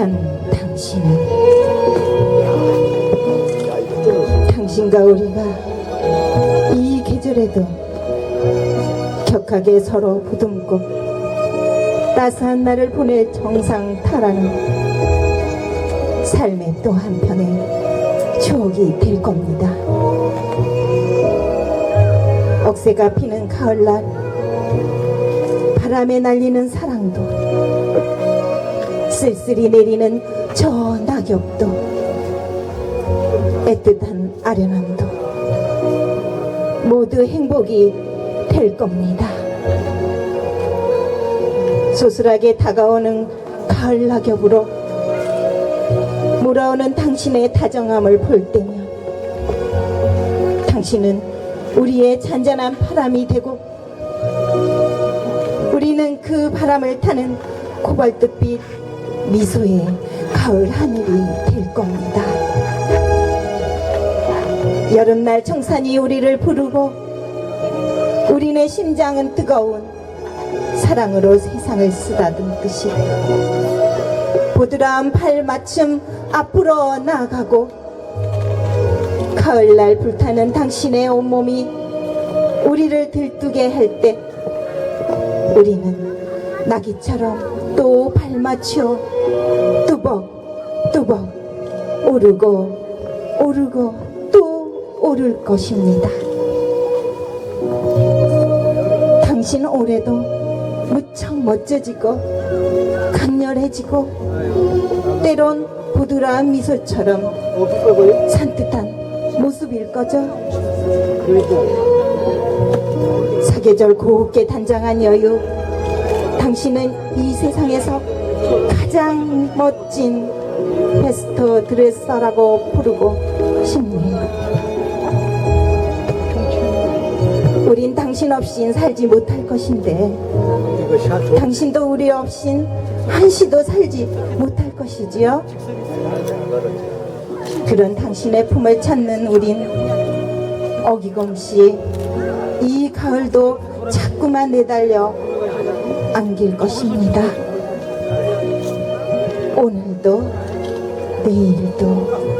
단 당신은 당신과 우리가 이 계절에도 격하게 서로 보듬고 따스한 날을 보낼 정상 타라는 삶의 또 한편의 추억이 될 겁니다. 억새가 피는 가을날 바람에 날리는 사랑도 쓸쓸히 내리는 저 낙엽도 애틋한 아련함도 모두 행복이 될 겁니다. 소슬하게 다가오는 가을 낙엽으로 몰아오는 당신의 다정함을 볼 때면 당신은 우리의 잔잔한 바람이 되고 우리는 그 바람을 타는 코발트빛 미소의 가을 하늘이 될 겁니다. 여름날 청산이 우리를 부르고 우리네 심장은 뜨거운 사랑으로 세상을 쓰다듬 듯이 보드라운 팔 맞춤 앞으로 나아가고 가을날 불타는 당신의 온몸이 우리를 들뜨게 할 때 우리는 나기처럼 또 발맞춰 뚜벅 뚜벅 오르고 오르고 또 오를 것입니다. 당신 올해도 무척 멋져지고 강렬해지고 때론 부드러운 미소처럼 산뜻한 모습일 거죠. 사계절 곱게 단장한 여유 당신은 이 세상에서 가장 멋진 베스트 드레서라고 부르고 싶네요. 우린 당신 없인 살지 못할 것인데 당신도 우리 없인 한시도 살지 못할 것이지요. 그런 당신의 품을 찾는 우린 어기검씨 이 가을도 자꾸만 내달려 안길 것입니다. 오늘도 내일도